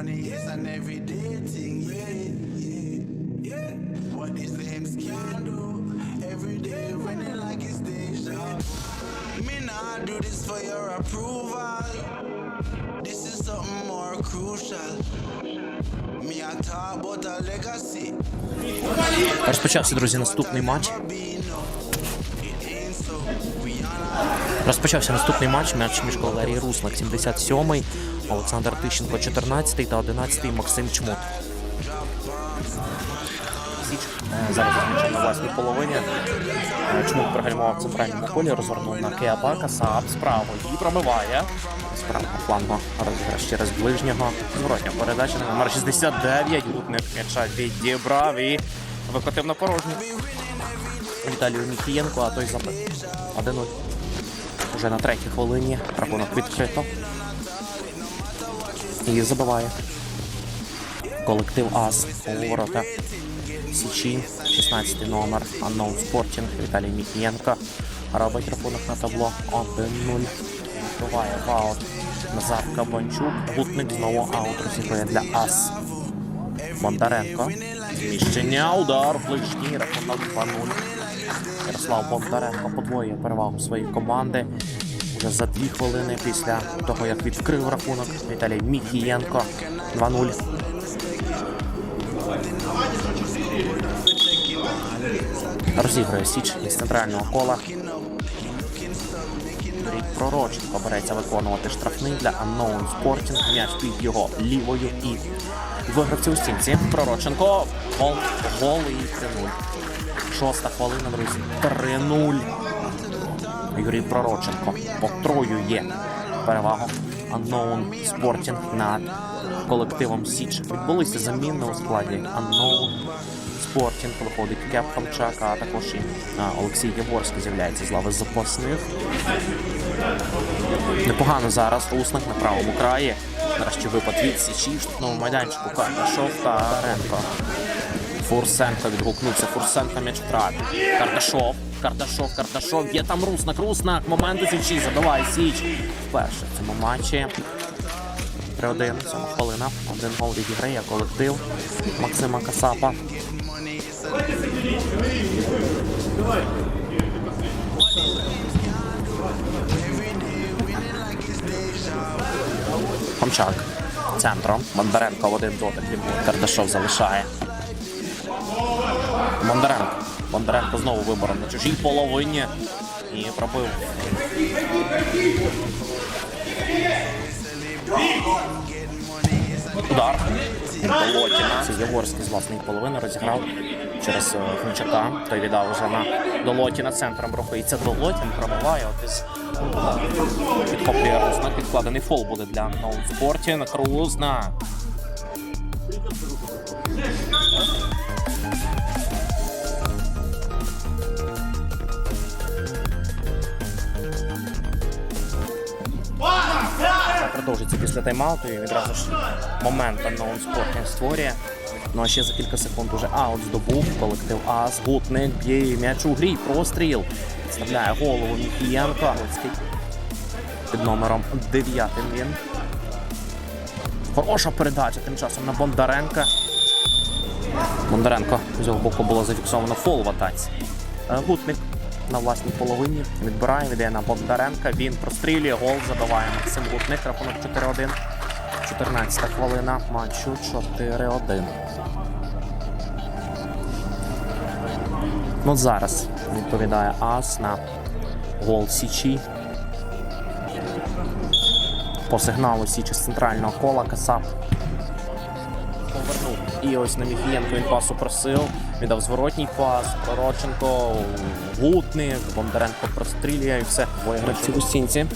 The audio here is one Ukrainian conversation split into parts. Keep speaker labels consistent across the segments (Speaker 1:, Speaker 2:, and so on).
Speaker 1: It's an everyday thing, yeah, yeah, yeah. What these lames can do. Every day when running like it's deja. Me nah do this for your approval. This is something more crucial.
Speaker 2: Розпочався, друзі, наступний матч. Розпочався наступний матч. Матч між кавалерією Руслак 77-й, Олександр Тищенко 14-й та 11-й Максим Чмут. Зараз розмічає на власній половині. Чмут пригальмував центральному полі, розгорнув на Кеабака, Сааб справа і пробиває. Справа флангу розіграш через ближнього. Зворотня передача номер 69. Гутник м'яча відібрав і викотив на порожню. Віталію Міхієнко, а той забив. 1-0. Уже на третій хвилині рахунок відкрито. І забиває. Колектив АС у ворота Січі, 16 номер Unknown Sporting Віталій Міхієнко. Робить рахунок на табло 1-0. Відбиває в аут Назар Кабанчук. Гутник знову аут розігрує для АС. Бондаренко. Зміщення, удар, ближній, рахунок 2-0. Ярослав Бондаренко подвоює перевагу своєї команди. Уже за дві хвилини після того, як відкрив рахунок Віталій Міхієнко 2-0. Розігрує Січ із центрального кола. Юрій Пророченко береться виконувати штрафний для Unknown Sporting. М'яч під його лівою і вигравці у стінці. Пророченко. Гол, гол і 3-0. Шоста хвилина, друзі. 3-0. Юрій Пророченко потроює перевагу Unknown Sporting над колективом Січ. Відбулися заміни у складі Unknown Sporting. Виходить Кеп Хамчак, а також і Олексій Яворський з'являється з лави запасних. Непогано зараз Руснак на правому краї. Нарешті випад від Січі штрафному майданчику Карташов та Ренко. Фурсенко відгукнувся. Фурсенко м'яч втратив. Карташов. Карташов, Карташов. Є там Руснак. Руснак. Момент у Січі. Забиває Січ. Вперше в цьому матчі. 3-1. Сьома хвилина. Один гол відіграє колектив Максима Касапа. Хомчак. Центром. Бондаренко в один дотик. Карташов залишає. Бондаренко. Бондаренко знову вибором на чужій половині. І пробив. Удар. Долотіна. Це Єгорський з власної половини розіграв через е, Хмічака. Той віддав вже на Долотіна. Центром рухається Долотін. Пробиває. От із підхоплює Рузна. Підкладений фол буде для ноутспорті. Крузна. Продовжиться після тайм-ауту і відразу ж момент Unknown Sporting створює. Ну а ще за кілька секунд уже аут здобув колектив АС. Гутник б'є м'яч у грі. Простріл. Вставляє голову Міхієнко. Галицький Під номером 9 він. Хороша передача тим часом на Бондаренка. Бондаренко з цього боку було зафіксовано фол в атаці. Е, Гутник на власній половині відбирає, віддає на Бондаренка. Він прострілює, гол забиває Максим Гутник. Рахунок 4-1. 14 хвилина матчу 4-1. Ну, зараз відповідає Ас на гол Січі. По сигналу Січі з центрального кола Касап повернув. І ось на Міхієнко він пасу просив. Віддав зворотній пас. Пророченко, Гутник, Бондаренко прострілює і все. Двоє у стінці.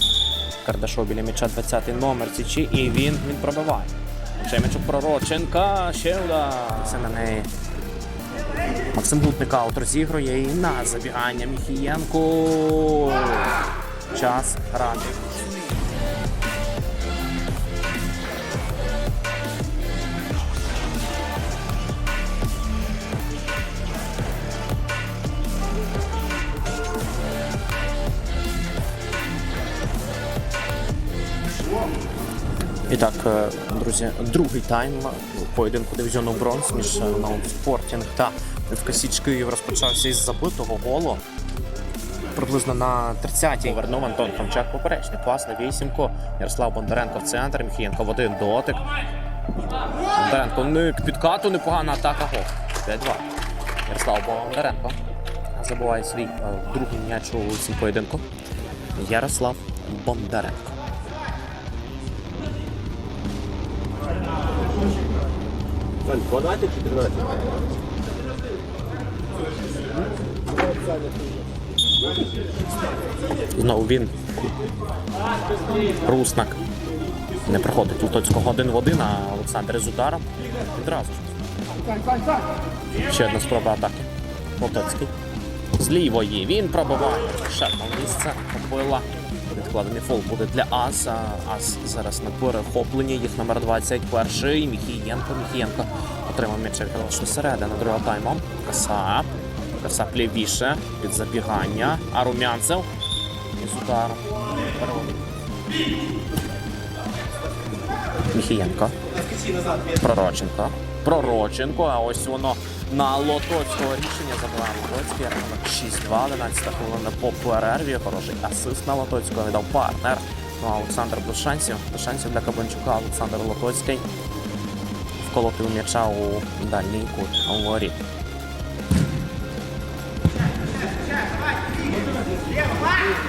Speaker 2: Кардашов біля м'яча 20-й номер Січі. І він, він пробиває. Ще м'яч Пророченка. Ще удар. Це на неї. Максим Гутник аут розігрує і на забігання Міхієнко. Час грати. І так, е, друзі, другий тайм поєдинку дивізіону бронз між Ноун Спортінг та ФК Київ розпочався із забитого голу. Приблизно на 30-й повернув Антон Хомчак поперечний пас на вісімку. Ярослав Бондаренко в центр, Міхієнко в один дотик. Бондаренко ник підкату, непогана атака. Гол. 5-2. Ярослав Бондаренко забуває свій е, другий м'яч у цьому поєдинку. Ярослав Бондаренко.
Speaker 3: 12 14?
Speaker 2: Знову він. Руснак. Не проходить Лутоцького один в один, а Олександр із ударом. Відразу. Ще одна спроба атаки. Лотоцький. З лівої він пробиває. Шерно місце. Побила. Відкладений фол буде для Аса. Ас зараз на перехопленні. Їх номер 21. Міхієнко. Міхієнко отримав м'яч від середина другого тайму. Касап. Касап лівіше. Під забігання. А Румянцев. Із ударом. Міхієнко. Пророченко. Пророченко, а ось воно на Лотоцького рішення забирає Лотоцький. Рахунок 6-2, 11 хвилина по перерві. Хороший асист на Лотоцького віддав партнер. Ну а Олександр без шансів. Для Кабанчука. Олександр Лотоцький вколотив м'яча у дальній кут воріт.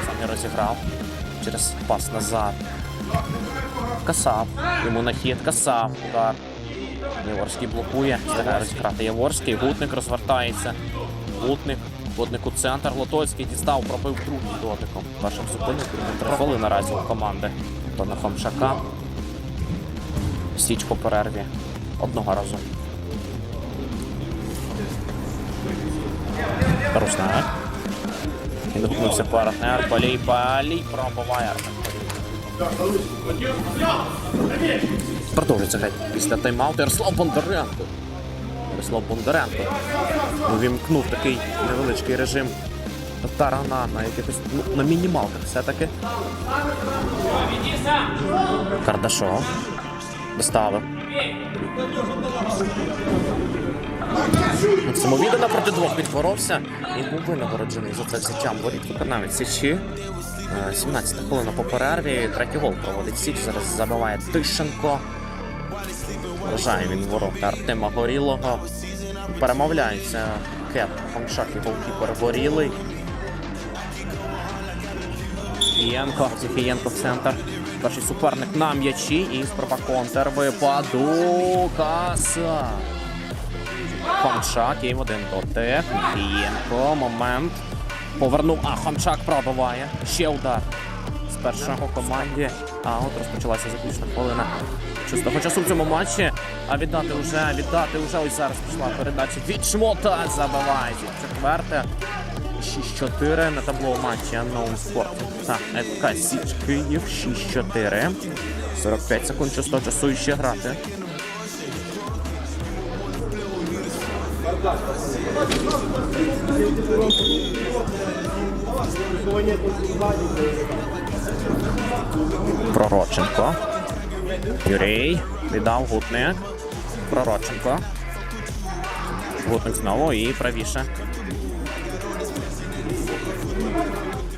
Speaker 2: Сам не розіграв через пас назад. Касап. Йому на хід Касап. Удар. Яворський блокує. Встигає розіграти Яворський. Гутник розвертається. Гутник. Гутник у центр. Лотоцький дістав, пробив другим дотиком. Першим зупинив. Три наразі у команди. Антона Хомшака. Січ по перерві. Одного разу. Руснак. Відгукнувся партнер. Полій, полій, пробиває. Продовжується грати після тайм-ауту. Ярослав Бондаренко. Ярослав Бондаренко увімкнув такий невеличкий режим тарана на якихось ну, на мінімалках все-таки. Кардашов. Доставив. Самовіддано проти двох відборовся і був винагороджений за це взяттям воріт виконавець Січі. Е, 17 хвилина по перерві. Третій гол проводить Січ. Зараз забиває Тищенко. Вважає він ворота Артема Горілого. Перемовляється Кеп Хомшак і голкіпер Горілий. Фієнко. Фієнко в центр. Перший суперник на м'ячі і спроба контр випаду. Каса. Хомчак і в один дотик. Фієнко. Момент. Повернув. А Хомчак пробиває. Ще удар. З першого команді. А от розпочалася заключна хвилина чистого часу в цьому матчі. А віддати вже, віддати вже ось зараз пішла передача від Шмота. Забиває четверте. 6-4 на табло матчі Unknown Sport. Так, ФК Січ Київ 6-4. 45 секунд чистого часу і ще грати. Пророченко. Юрій. Віддав гутник. Пророченко. Гутник знову і правіше.